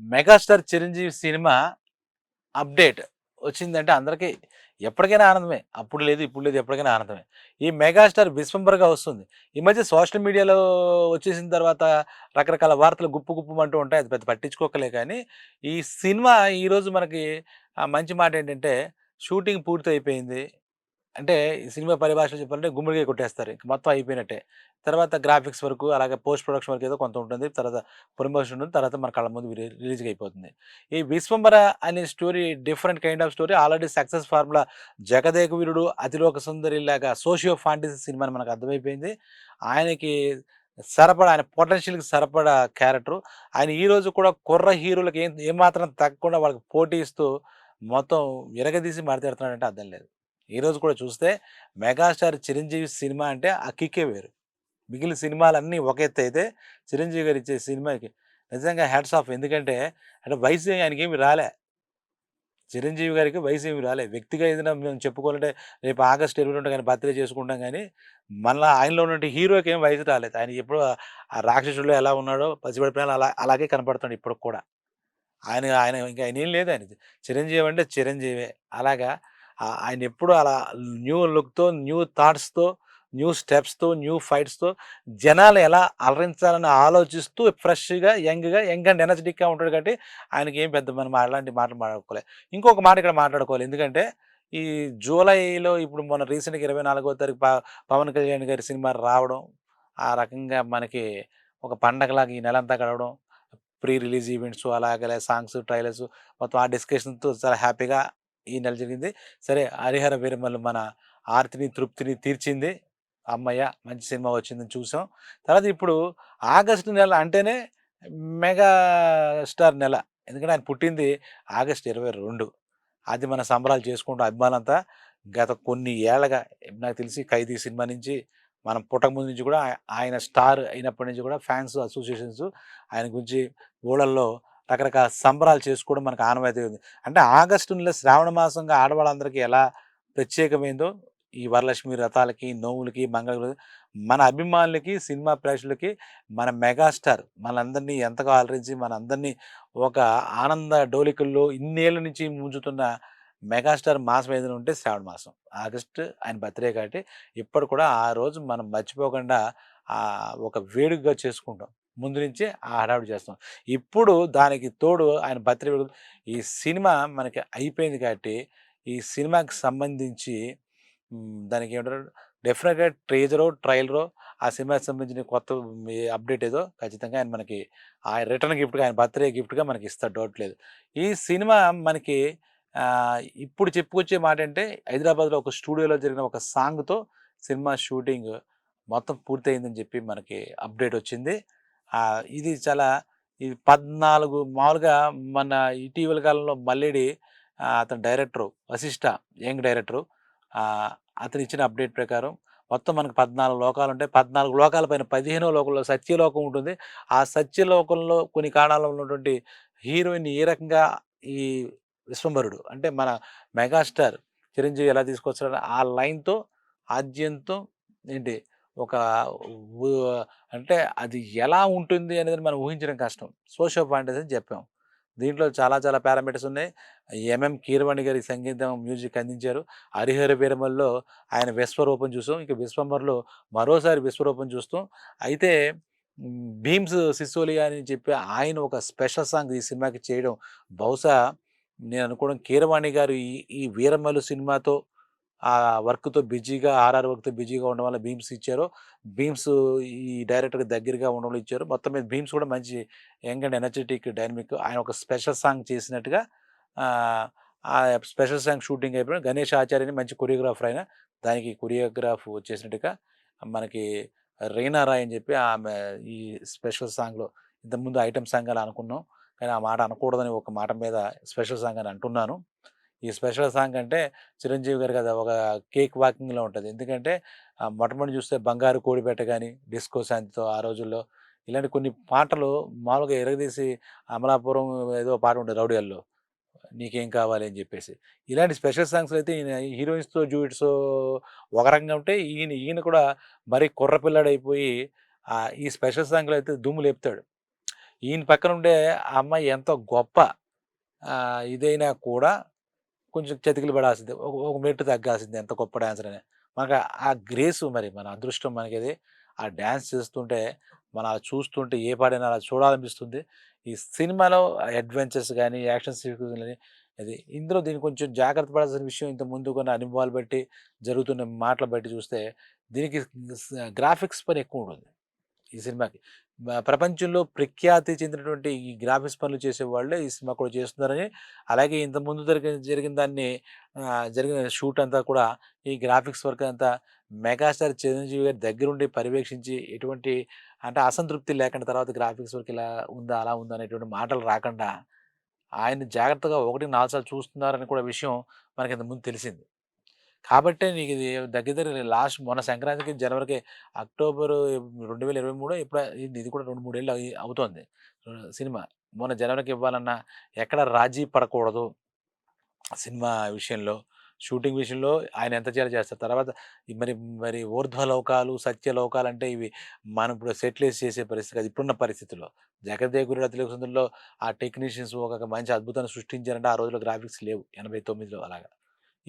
Megastar Chiranjeevi cinema update వచ్చిందంటే అందరికీ ఎప్పటికైనా ఆనందమే. అప్పుడు లేదు ఇప్పుడు లేదు ఎప్పటికైనా ఆనందమే. ఈ మెగాస్టార్ విశ్వంబర్గా వస్తుంది. ఈ మధ్య సోషల్ మీడియాలో వచ్చేసిన తర్వాత రకరకాల వార్తలు గుప్పు గుప్పమంటూ ఉంటాయి. అది పెద్ద పట్టించుకోకలే కానీ ఈ సినిమా ఈరోజు మనకి మంచి మాట ఏంటంటే షూటింగ్ పూర్తి అయిపోయింది అంటే ఈ సినిమా పరిభాషలో చెప్పాలంటే గుమ్మడిగా కొట్టేస్తారు. ఇంక మొత్తం అయిపోయినట్టే. తర్వాత గ్రాఫిక్స్ వరకు అలాగే పోస్ట్ ప్రొడక్షన్ వరకు ఏదో కొంత ఉంటుంది. తర్వాత ప్రమోషన్ ఉంటుంది. తర్వాత మన కళ్ళ ముందు రిలీజ్ అయిపోతుంది. ఈ విశ్వంబర అనే story different kind of story. Already success formula Jagadeka Veerudu Athiloka Sundari లాగా సోషియో ఫాంటసీ సినిమా అని మనకు అర్థమైపోయింది. ఆయనకి సరపడా ఆయన పొటెన్షియల్కి సరిపడా క్యారెక్టర్. ఆయన ఈ రోజు కూడా కుర్ర హీరోలకు ఏం ఏమాత్రం తగ్గకుండా వాళ్ళకి పోటీ ఇస్తూ మొత్తం విరగదీసి మాట్లాడుతున్నాడంటే అర్థం లేదు. ఈరోజు కూడా చూస్తే మెగాస్టార్ చిరంజీవి సినిమా అంటే ఆ కిక్కే వేరు. మిగిలిన సినిమాలన్నీ ఒక ఎత్తు అయితే చిరంజీవి గారు ఇచ్చే సినిమాకి నిజంగా హ్యాట్స్ ఆఫ్. ఎందుకంటే అంటే వయసు ఆయనకి ఏమి రాలే. చిరంజీవి గారికి వయసు ఏమి రాలే. వ్యక్తిగా ఏదైనా మేము చెప్పుకోవాలంటే రేపు ఆగస్ట్ ఇరవై రెండు కానీ బర్త్డే చేసుకుంటాం కానీ మళ్ళీ ఆయనలో ఉన్న హీరోకి ఏం వయసు రాలేదు. ఆయన ఎప్పుడు ఆ రాక్షసుడిలో ఎలా ఉన్నాడో పసిపడిపోయిన అలా అలాగే కనపడుతుంది ఇప్పుడు కూడా. ఆయన ఆయన ఇంకా ఆయన ఏం లేదు ఆయన చిరంజీవి అంటే చిరంజీవే. అలాగా ఆయన ఎప్పుడు అలా న్యూ లుక్తో న్యూ థాట్స్తో న్యూ స్టెప్స్తో న్యూ ఫైట్స్తో జనాలు ఎలా అలరించాలని ఆలోచిస్తూ ఫ్రెష్గా యంగ్గా యంగ్ అండ్ ఎనర్జెటిక్గా ఉంటాడు కాబట్టి ఆయనకి ఏం పెద్ద మనం అలాంటి మాటలు మాట్లాడుకోలేదు ఇంకొక మాట ఇక్కడ మాట్లాడుకోవాలి. ఎందుకంటే ఈ జూలైలో ఇప్పుడు మన రీసెంట్గా ఇరవై నాలుగో తారీఖు ప పవన్ కళ్యాణ్ గారి సినిమా రావడం ఆ రకంగా మనకి ఒక పండగలాగా ఈ నెలంతా గడవడం ప్రీ రిలీజ్ ఈవెంట్స్ అలాగే సాంగ్స్ ట్రైలర్స్ మొత్తం ఆ డిస్కషన్తో చాలా హ్యాపీగా ఈ నెల జరిగింది. సరే హరిహర వీరమల్లు మన ఆర్తిని తృప్తిని తీర్చింది. అమ్మయ్య మంచి సినిమా వచ్చిందని చూసాం. తర్వాత ఇప్పుడు ఆగస్టు నెల అంటేనే మెగా స్టార్ నెల. ఎందుకంటే ఆయన పుట్టింది ఆగస్ట్ ఇరవై రెండు. అది మన సంబరాలు చేసుకుంటాం అభిమానంతా గత కొన్ని ఏళ్ళగా నాకు తెలిసి ఖైదీ సినిమా నుంచి మనం పుట్టక ముందు నుంచి కూడా ఆయన స్టార్ అయినప్పటి నుంచి కూడా ఫ్యాన్స్ అసోసియేషన్స్ ఆయన గురించి ఊళ్ళల్లో రకరకాల సంబరాలు చేసుకోవడం మనకు ఆనవాయితీ ఉంది. అంటే ఆగస్టు నెల శ్రావణ మాసంగా ఆడవాళ్ళందరికీ ఎలా ప్రత్యేకమైందో ఈ వరలక్ష్మి రథాలకి నోవులకి మంగళగురు మన అభిమానులకి సినిమా ప్రేక్షకులకి మన మెగాస్టార్ మనందరినీ ఎంతగా ఆలరించి మనందరినీ ఒక ఆనంద డోలికల్లో ఇన్నేళ్ళ నుంచి ముంచుతున్న మెగాస్టార్ మాసం ఏదైనా ఉంటే శ్రావణ మాసం. ఆగస్టు ఆయన బర్త్డే కాబట్టి ఇప్పుడు కూడా ఆ రోజు మనం మర్చిపోకుండా ఒక వేడుకగా చేసుకుంటాం. ముందు నుంచే ఆ హడావిడి చేస్తాం. ఇప్పుడు దానికి తోడు ఆయన బర్త్డే ఈ సినిమా మనకి అయిపోయింది కాబట్టి ఈ సినిమాకి సంబంధించి దానికి ఏమంటారు? డెఫినెట్గా ట్రేజరో ట్రైలరో ఆ సినిమాకి సంబంధించిన కొత్త అప్డేట్ ఏదో ఖచ్చితంగా ఆయన మనకి ఆ రిటర్న్ గిఫ్ట్గా ఆయన బర్త్డే గిఫ్ట్గా మనకి ఇస్తాడు డౌట్ లేదు. ఈ సినిమా మనకి ఇప్పుడు చెప్పుకొచ్చే మాట అంటే హైదరాబాద్లో ఒక స్టూడియోలో జరిగిన ఒక సాంగ్తో సినిమా షూటింగ్ మొత్తం పూర్తయిందని చెప్పి మనకి అప్డేట్ వచ్చింది. ఇది చాలా ఇది పద్నాలుగు మామూలుగా మన ఇటీవల కాలంలో మల్లెడి అతను అతని డైరెక్టరు వశిష్ట యంగ్ డైరెక్టరు అతను ఇచ్చిన అప్డేట్ ప్రకారం మొత్తం మనకు పద్నాలుగు లోకాలు ఉంటాయి. పద్నాలుగు లోకాల పైన పదిహేనో లోకంలో సత్యలోకం ఉంటుంది. ఆ సత్యలోకంలో కొన్ని కారణాలు ఉన్నటువంటి హీరోయిన్ ఏ రకంగా ఈ విశ్వంభరుడు అంటే మన మెగాస్టార్ చిరంజీవి ఎలా తీసుకొచ్చారో ఆ లైన్తో ఆద్యంతో ఏంటి ఒక అంటే అది ఎలా ఉంటుంది అనేది మనం ఊహించడం కష్టం. సోషల్ ఫాంటసీ అని చెప్పాం. దీంట్లో చాలా చాలా పారామీటర్స్ ఉన్నాయి. ఎంఎం కీరవాణి గారి సంగీతం మ్యూజిక్ అందించారు. హరిహర వీరమల్లో ఆయన విశ్వరూపం చూసాం. ఇక విశ్వంబర్లో మరోసారి విశ్వరూపం చూస్తాం. అయితే భీమ్స్ సిసోలియా అని చెప్పి ఆయన ఒక స్పెషల్ సాంగ్ ఈ సినిమాకి చేయడం బహుశా నేను అనుకోవడం కీరవాణి గారు ఈ ఈ వీరమల్లు సినిమాతో ఆ వర్క్తో బిజీగా ఆర్ఆర్ వర్క్తో బిజీగా ఉండడం వల్ల భీమ్స్ ఇచ్చారు. భీమ్స్ ఈ డైరెక్టర్కి దగ్గరగా ఉండడం వల్ల ఇచ్చారు. మొత్తం మీద భీమ్స్ కూడా మంచి యంగ్ అండ్ ఎనర్జెటిక్ డైనమిక్ ఆయన ఒక స్పెషల్ సాంగ్ చేసినట్టుగా ఆ, ఆ స్పెషల్ సాంగ్ షూటింగ్ అయిపోయిన గణేష్ ఆచార్యని మంచి కొరియోగ్రాఫర్ అయిన దానికి కొరియోగ్రాఫ్ చేసినట్టుగా మనకి రీనా రాయ్ అని చెప్పి ఆమె ఈ స్పెషల్ సాంగ్లో ఇంతకుముందు ఐటమ్ సాంగ్ అని అనుకున్నాం. కానీ ఆ మాట అనకూడదని ఒక మాట మీద స్పెషల్ సాంగ్ అని అంటున్నాను. ఈ స్పెషల్ సాంగ్ అంటే చిరంజీవి గారు కదా ఒక కేక్ వాకింగ్లో ఉంటుంది. ఎందుకంటే మొట్టమొదటి చూస్తే బంగారు కోడిపేట కానీ డిస్కో శాంతితో ఆ రోజుల్లో ఇలాంటి కొన్ని పాటలు మామూలుగా ఎరగదీసి అమలాపురం ఏదో పాట ఉంటుంది రౌడియల్లో నీకేం కావాలి అని చెప్పేసి. ఇలాంటి స్పెషల్ సాంగ్స్ అయితే ఈయన హీరోయిన్స్తో జూయిట్స్ ఒక రకంగా ఉంటే ఈయన ఈయన కూడా మరీ కుర్రపిల్లాడైపోయి ఈ స్పెషల్ సాంగ్లో అయితే దుమ్ము లేపుతాడు. ఈయన పక్కన ఉండే అమ్మాయి ఎంతో గొప్ప ఇదైనా కూడా కొంచెం చతికిలు పడాల్సింది. ఒక మెట్టు తగ్గాల్సింది ఎంత గొప్ప డాన్సర్ అని. మనకు ఆ గ్రేసు మరి మన అదృష్టం మనకి అది ఆ డ్యాన్స్ చేస్తుంటే మన చూస్తుంటే ఏ పాడైనా అలా చూడాలనిపిస్తుంది. ఈ సినిమాలో అడ్వెంచర్స్ కానీ యాక్షన్ సీక్వెన్స్ కానీ అది ఇందులో దీనికి కొంచెం జాగ్రత్త పడాల్సిన విషయం ఇంత ముందు కొన్ని అనుభవాలు బట్టి జరుగుతున్న మాటలు బట్టి చూస్తే దీనికి గ్రాఫిక్స్ పని ఎక్కువ ఉంటుంది ఈ సినిమాకి. ప్రపంచంలో ప్రఖ్యాతి చెందినటువంటి ఈ గ్రాఫిక్స్ పనులు చేసే వాళ్ళే ఈ సినిమా కూడా చేస్తున్నారని అలాగే ఇంత ముందు జరిగిన జరిగిన దాన్ని జరిగిన షూట్ అంతా కూడా ఈ గ్రాఫిక్స్ వర్క్ అంతా మెగాస్టార్ చిరంజీవి గారి దగ్గరుండి పర్యవేక్షించి ఎటువంటి అంటే అసంతృప్తి లేకుండా తర్వాత గ్రాఫిక్స్ వర్క్ ఇలా ఉందా అలా ఉందా అనేటువంటి మాటలు రాకుండా ఆయన జాగ్రత్తగా ఒకటి నాలుగు సార్లు చూస్తున్నారని కూడా విషయం మనకి ఇంతకుముందు ముందు తెలిసింది. కాబట్టే నీకు ఇది దగ్గర దగ్గర లాస్ట్ మొన్న సంక్రాంతికి జనవరికి అక్టోబర్ రెండు వేల ఇరవై మూడు ఇప్పుడు ఇది ఇది కూడా రెండు మూడేళ్ళు అవుతోంది. సినిమా మొన్న జనవరికి ఇవ్వాలన్నా ఎక్కడ రాజీ పడకూడదు సినిమా విషయంలో షూటింగ్ విషయంలో ఆయన ఎంత చేయాలి చేస్తారు. తర్వాత మరి మరి ఊర్ధ్వలోకాలు సత్యలోకాలు అంటే ఇవి మనం ఇప్పుడు సెటిలైజ్ చేసే పరిస్థితి కాదు. ఇప్పుడున్న పరిస్థితుల్లో జగదేవ్ గురి అతిలోకంలో ఆ టెక్నీషియన్స్ ఒక మంచి అద్భుతాన్ని సృష్టించారంటే ఆ రోజుల్లో గ్రాఫిక్స్ లేవు ఎనభై తొమ్మిదిలో అలాగా.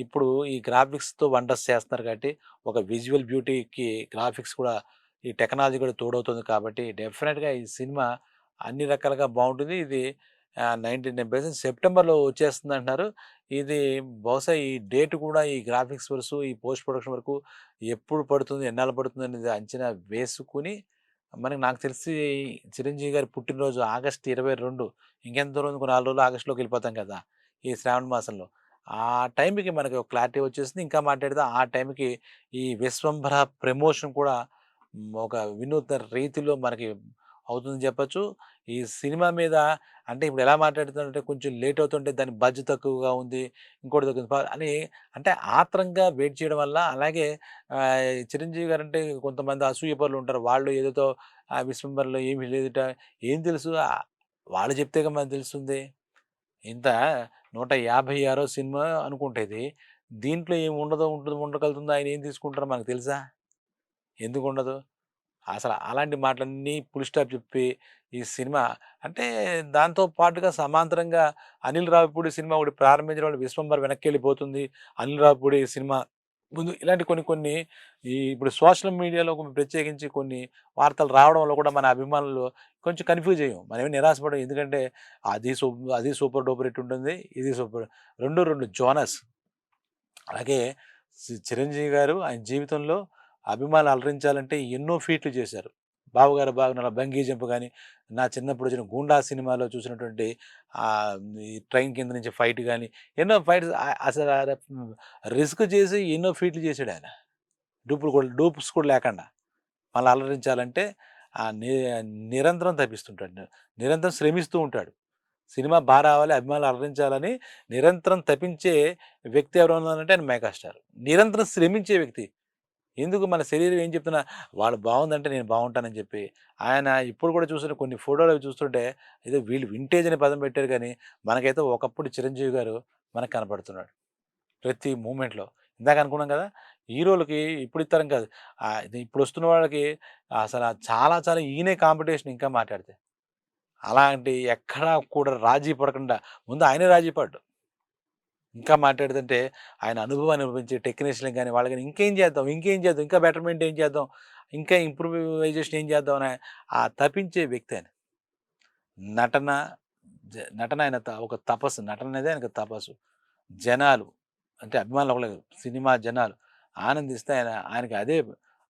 ఇప్పుడు ఈ గ్రాఫిక్స్తో వండర్స్ చేస్తున్నారు కాబట్టి ఒక విజువల్ బ్యూటీకి గ్రాఫిక్స్ కూడా ఈ టెక్నాలజీ కూడా తోడవుతుంది కాబట్టి డెఫినెట్గా ఈ సినిమా అన్ని రకాలుగా బాగుంటుంది. ఇది నైన్టీ నైన్ పర్సెంట్ సెప్టెంబర్లో వచ్చేస్తుంది అంటున్నారు. ఇది బహుశా ఈ డేట్ కూడా ఈ గ్రాఫిక్స్ వరకు ఈ పోస్ట్ ప్రొడక్షన్ వరకు ఎప్పుడు పడుతుంది ఎన్నాళ్ళు పడుతుంది అనేది అంచనా వేసుకుని మనకి నాకు తెలిసి చిరంజీవి గారి పుట్టినరోజు ఆగస్ట్ ఇరవై రెండు. ఇంకెంత దూరం? నాలుగు రోజులు ఆగస్టులోకి వెళ్ళిపోతాం కదా ఈ శ్రావణ మాసంలో. ఆ టైంకి మనకి ఒక క్లారిటీ వచ్చేసింది. ఇంకా మాట్లాడితే ఆ టైంకి ఈ విశ్వంభర ప్రమోషన్ కూడా ఒక వినూత్న రీతిలో మనకి అవుతుందని చెప్పొచ్చు. ఈ సినిమా మీద అంటే ఇప్పుడు ఎలా మాట్లాడుతుందంటే కొంచెం లేట్ అవుతుంటే దాని బడ్జెట్ తక్కువగా ఉంది ఇంకోటి తక్కువ అని అంటే ఆత్రంగా వెయిట్ చేయడం వల్ల అలాగే చిరంజీవి గారు అంటే కొంతమంది అసూయపరులు ఉంటారు. వాళ్ళు ఏదో ఆ విశ్వంబర్లో ఏమీ లేదుట ఏం తెలుసు? వాళ్ళు చెప్తే మనకు తెలుస్తుంది. ఇంత నూట యాభై ఆరో సినిమా అనుకుంటేది దీంట్లో ఏమి ఉండదో ఉంటుంది ఉండగలుగుతుందో ఆయన ఏం తీసుకుంటారో మనకు తెలుసా? ఎందుకు ఉండదు? అసలు అలాంటి మాటలన్నీ పులి స్టాప్ చెప్పి ఈ సినిమా అంటే దాంతో పాటుగా సమాంతరంగా అనిల్ రావిపూడి సినిమా ఒకటి ప్రారంభించిన వాళ్ళు విశ్వంబర్ వెనక్కి వెళ్ళిపోతుంది. అనిల్ రావిపూడి సినిమా ముందు ఇలాంటి కొన్ని కొన్ని ఈ ఇప్పుడు సోషల్ మీడియాలో ప్రత్యేకించి కొన్ని వార్తలు రావడం వల్ల కూడా మన అభిమానులు కొంచెం కన్ఫ్యూజ్ అయ్యాం. మనం ఏమి నిరాశపడం ఎందుకంటే అది సూపర్ అది సూపర్ డూపర్ హిట్ ఉంటుంది ఇది సూపర్ రెండు రెండు జోనస్. అలాగే చిరంజీవి గారు ఆయన జీవితంలో అభిమానులు అలరించాలంటే ఎన్నో ఫీట్లు చేశారు. బావగారు బాగున్న బంగీ జంప్ కానీ నా చిన్నప్పుడు వచ్చిన గూండా సినిమాలో చూసినటువంటి ఈ ట్రైన్ కింద నుంచి ఫైట్ కానీ ఎన్నో ఫైట్స్ అసలు రిస్క్ చేసి ఎన్నో ఫీట్లు చేశాడు ఆయన. డూపులు కూడా డూప్స్ కూడా లేకుండా. మళ్ళీ అలరించాలంటే ఆ ని నిరంతరం తప్పిస్తుంటాడు. నిరంతరం శ్రమిస్తూ ఉంటాడు. సినిమా బాగా రావాలి అభిమానులు అలరించాలని నిరంతరం తప్పించే వ్యక్తి ఎవరు ఉన్నారంటే ఆయన మెగాస్టార్. నిరంతరం శ్రమించే వ్యక్తి. ఎందుకు మన శరీరం ఏం చెప్తున్నా వాళ్ళు బాగుందంటే నేను బాగుంటానని చెప్పి ఆయన ఇప్పుడు కూడా చూసిన కొన్ని ఫోటోలు అవి చూస్తుంటే ఏదో వీళ్ళు వింటేజ్ అనే పదం పెట్టారు కానీ మనకైతే ఒకప్పుడు చిరంజీవి గారు మనకు కనపడుతున్నాడు. ప్రతి మూమెంట్లో. ఇందాక అనుకున్నాం కదా హీరోలకి ఇప్పుడు ఇస్తారం కాదు. ఇప్పుడు వస్తున్న వాళ్ళకి అసలు చాలా చాలా ఈయనే కాంపిటీషన్ ఇంకా మాట్లాడితే. అలాంటి ఎక్కడా కూడా రాజీ పడకుండా ముందు ఆయనే రాజీ పడ్డు. ఇంకా మాట్లాడుతుంటే ఆయన అనుభవాన్ని అనుభవించే టెక్నీషియన్ కానీ వాళ్ళకి ఇంకేం చేద్దాం ఇంకేం చేద్దాం ఇంకా బెటర్మెంట్ ఏం చేద్దాం ఇంకా ఇంప్రూవైజేషన్ ఏం చేద్దాం అని ఆ తప్పించే వ్యక్తి ఆయన. నటన జ- నటన ఆయన త- ఒక తపస్సు నటన అనేది ఆయనకు తపస్సు. జనాలు అంటే అభిమానులు ఒకలే సినిమా జనాలు ఆనందిస్తే ఆయన ఆయనకి అదే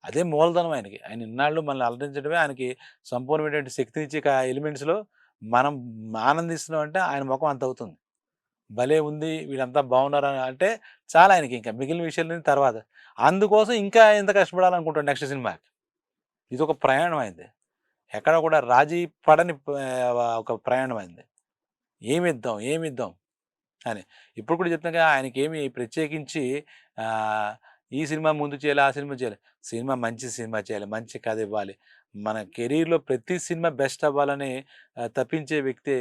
అదే మూలధనం ఆయనకి. ఆయన ఇన్నాళ్ళు మనల్ని అలరించడమే ఆయనకి సంపూర్ణమైనటువంటి శక్తినిచ్చే ఎలిమెంట్స్లో మనం ఆనందిస్తున్నాం అంటే ఆయన ముఖం అంత అవుతుంది. భలే ఉంది వీళ్ళంతా బాగున్నారు అని అంటే చాలా ఆయనకి ఇంకా మిగిలిన విషయాలు తర్వాత. అందుకోసం ఇంకా ఎంత కష్టపడాలనుకుంటాడు నెక్స్ట్ సినిమాకి ఇది ఒక ప్రయాణం అయింది ఎక్కడ కూడా రాజీ పడని ఒక ప్రయాణం అయింది ఏమిద్దాం ఏమిద్దాం అని. ఇప్పుడు కూడా చెప్తాగా ఆయనకి ఏమి ప్రత్యేకించి ఈ సినిమా ముందు చేయాలి ఆ సినిమా చేయాలి. సినిమా మంచి సినిమా చేయాలి మంచి కథ ఇవ్వాలి. మన కెరీర్లో ప్రతి సినిమా బెస్ట్ అవ్వాలని తప్పించే వ్యక్తి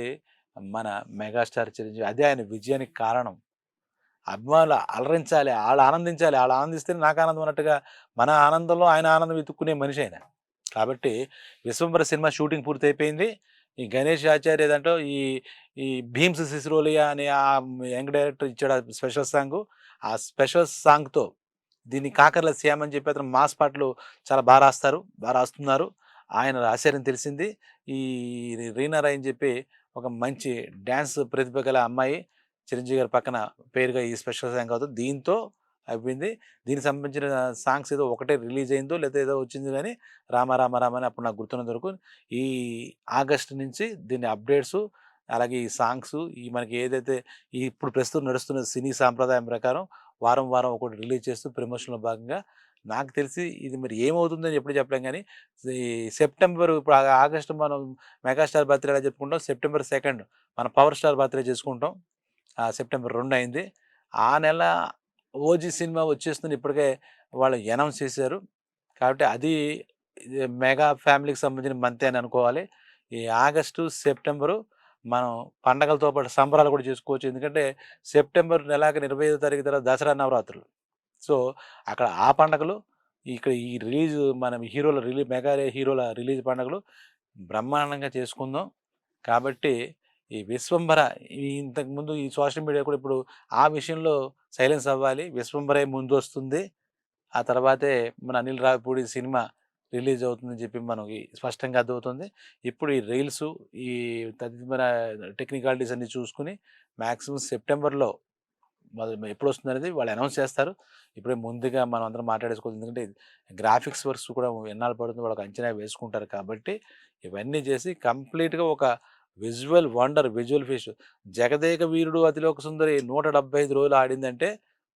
మన మెగాస్టార్ చిరంజీవి అదే ఆయన విజయానికి కారణం. అభిమానులు అలరించాలి వాళ్ళు ఆనందించాలి వాళ్ళు ఆనందిస్తే నాకు ఆనందం అన్నట్టుగా మన ఆనందంలో ఆయన ఆనందం వెతుక్కునే మనిషి ఆయన. కాబట్టి విశ్వంబర సినిమా షూటింగ్ పూర్తి అయిపోయింది ఈ గణేష్ ఆచార్య ఏదంటో ఈ ఈ భీమ్స్ సిసిరోలియా అనే ఆ యంగ్ డైరెక్టర్ ఇచ్చాడు ఆ స్పెషల్ సాంగ్. ఆ స్పెషల్ సాంగ్తో దీన్ని కాకర్ల శ్యామ్ అని చెప్పి అతను మాస్ పాటలు చాలా బాగా రాస్తారు బాగా రాస్తున్నారు. ఆయన రాశారని తెలిసింది. ఈ రీనా రాయ్ అని చెప్పి ఒక మంచి డ్యాన్స్ ప్రతిభ గల అమ్మాయి చిరంజీవి గారి పక్కన పేరుగా ఈ స్పెషల్ సాంగ్ అవుతుంది. దీంతో అయిపోయింది. దీనికి సంబంధించిన సాంగ్స్ ఏదో ఒకటే రిలీజ్ అయిందో లేదా ఏదో వచ్చింది కానీ రామ రామ రామ అని అప్పుడు నాకు గుర్తున్నంత వరకు ఈ ఆగస్ట్ నుంచి దీని అప్డేట్స్ అలాగే ఈ సాంగ్స్ ఈ మనకి ఏదైతే ఈ ఇప్పుడు ప్రస్తుతం నడుస్తున్న సినీ సాంప్రదాయం ప్రకారం వారం వారం ఒకటి రిలీజ్ చేస్తూ ప్రమోషన్లో భాగంగా నాకు తెలిసి ఇది మరి ఏమవుతుందని ఎప్పుడు చెప్పలేం కానీ ఈ సెప్టెంబర్ ఇప్పుడు ఆగస్టు మనం మెగాస్టార్ బర్త్డే ఎలా చెప్పుకుంటాం సెప్టెంబర్ సెకండ్ మన పవర్ స్టార్ బర్త్డే చేసుకుంటాం. ఆ సెప్టెంబర్ రెండు అయింది. ఆ నెల ఓజీ సినిమా వచ్చేస్తుంది ఇప్పటికే వాళ్ళు అనౌన్స్ చేశారు. కాబట్టి అది మెగా ఫ్యామిలీకి సంబంధించిన మంత్ అని అనుకోవాలి. ఈ ఆగస్టు సెప్టెంబరు మనం పండగలతో పాటు సంబరాలు కూడా చేసుకోవచ్చు. ఎందుకంటే సెప్టెంబర్ నెలాకి ఇరవై ఐదో తారీఖు తర్వాత దసరా నవరాత్రులు. సో అక్కడ ఆ పండగలు ఇక్కడ ఈ రిలీజ్ మనం హీరోల రిలీజ్ మెగా హీరోల రిలీజ్ పండుగలు బ్రహ్మాండంగా చేసుకుందాం. కాబట్టి ఈ విశ్వంభర ఇంతకుముందు ఈ సోషల్ మీడియా కూడా ఇప్పుడు ఆ విషయంలో సైలెన్స్ అవ్వాలి. విశ్వంభరే ముందు వస్తుంది. ఆ తర్వాతే మన అనిల్ రావిపూడి సినిమా రిలీజ్ అవుతుందని చెప్పి మనకి స్పష్టంగా అర్థమవుతుంది. ఇప్పుడు ఈ రీల్స్ ఈ తదితర టెక్నికాలిటీస్ అన్ని చూసుకుని మ్యాక్సిమం సెప్టెంబర్లో ఎప్పుడు వస్తుంది అనేది వాళ్ళు అనౌన్స్ చేస్తారు. ఇప్పుడే ముందుగా మనం అందరం మాట్లాడేసుకోవాలి. ఎందుకంటే గ్రాఫిక్స్ వర్క్స్ కూడా ఎన్నాళ్ళు పడుతుంది వాళ్ళకి అంచనా వేసుకుంటారు కాబట్టి ఇవన్నీ చేసి కంప్లీట్గా ఒక visual wonder visual feast Jagadeka Veerudu Athiloka Sundari నూట డెబ్బై ఐదు రోజులు ఆడిందంటే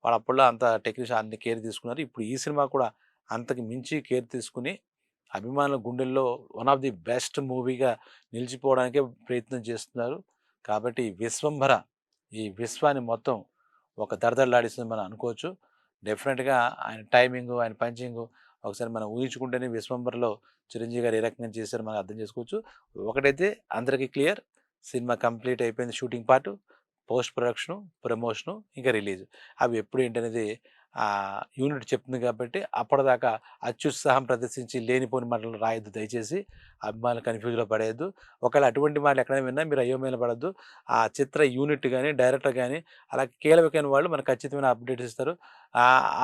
వాళ్ళు అప్పట్లో అంత టెక్నీషియన్ అన్ని కేర్ తీసుకున్నారు. ఇప్పుడు ఈ సినిమా కూడా అంతకు మించి కేర్ తీసుకుని అభిమానుల గుండెల్లో వన్ ఆఫ్ ది బెస్ట్ మూవీగా నిలిచిపోవడానికే ప్రయత్నం చేస్తున్నారు. కాబట్టి విశ్వంభర ఈ విశ్వాన్ని మొత్తం ఒక దరదరలాడిస్తుంది మనం అనుకోవచ్చు. డెఫినెట్గా ఆయన టైమింగ్ ఆయన పంచింగ్ ఒకసారి మనం ఊహించుకుంటేనే విశ్వంబర్లో చిరంజీవి గారు ఏ రకంగా చేశారు మనం అర్థం చేసుకోవచ్చు. ఒకటైతే అందరికీ క్లియర్ సినిమా కంప్లీట్ అయిపోయింది shooting part post production promotion ఇంకా రిలీజ్. అవి ఎప్పుడు ఏంటనేది ఆ యూనిట్ చెప్తుంది కాబట్టి అప్పటిదాకా అత్యుత్సాహం ప్రదర్శించి లేనిపోని మాటలు రాయొద్దు దయచేసి. అభిమానులు కన్ఫ్యూజ్లో పడేయద్దు. ఒకవేళ అటువంటి మాటలు ఎక్కడైనా విన్నా మీరు అయోమయంలో పడద్దు. ఆ చిత్ర యూనిట్ కానీ డైరెక్టర్ కానీ అలా కీలకమైన వాళ్ళు మనకు ఖచ్చితమైన అప్డేట్స్ ఇస్తారు.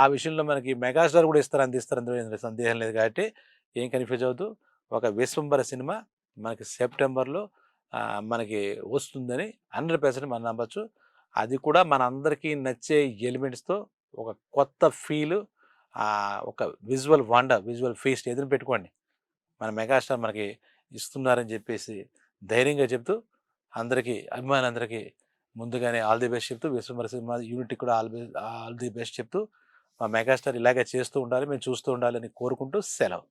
ఆ విషయంలో మనకి మెగాస్టార్ కూడా ఇస్తారు అందిస్తారు అందులో సందేహం లేదు కాబట్టి ఏం కన్ఫ్యూజ్ అవ్వద్దు. ఒక విశ్వంబర సినిమా మనకి సెప్టెంబర్లో మనకి వస్తుందని హండ్రెడ్ పర్సెంట్ మనం నమ్మచ్చు. అది కూడా మన అందరికీ నచ్చే ఎలిమెంట్స్తో ఒక కొత్త ఫీల్ ఒక విజువల్ వండర్ విజువల్ ఫీస్ట్ ఎదురు పెట్టుకోండి. మన మెగాస్టార్ మనకి ఇస్తున్నారని చెప్పేసి ధైర్యంగా చెప్తూ అందరికీ అభిమానులందరికీ ముందుగానే ఆల్ ది బెస్ట్ చెప్తూ విశ్వమర సినిమా యూనిట్కి కూడా ఆల్ ఆల్ ది బెస్ట్ చెప్తూ మా మెగాస్టార్ ఇలాగే చేస్తూ ఉండాలి మేము చూస్తూ ఉండాలని కోరుకుంటూ సెలవు.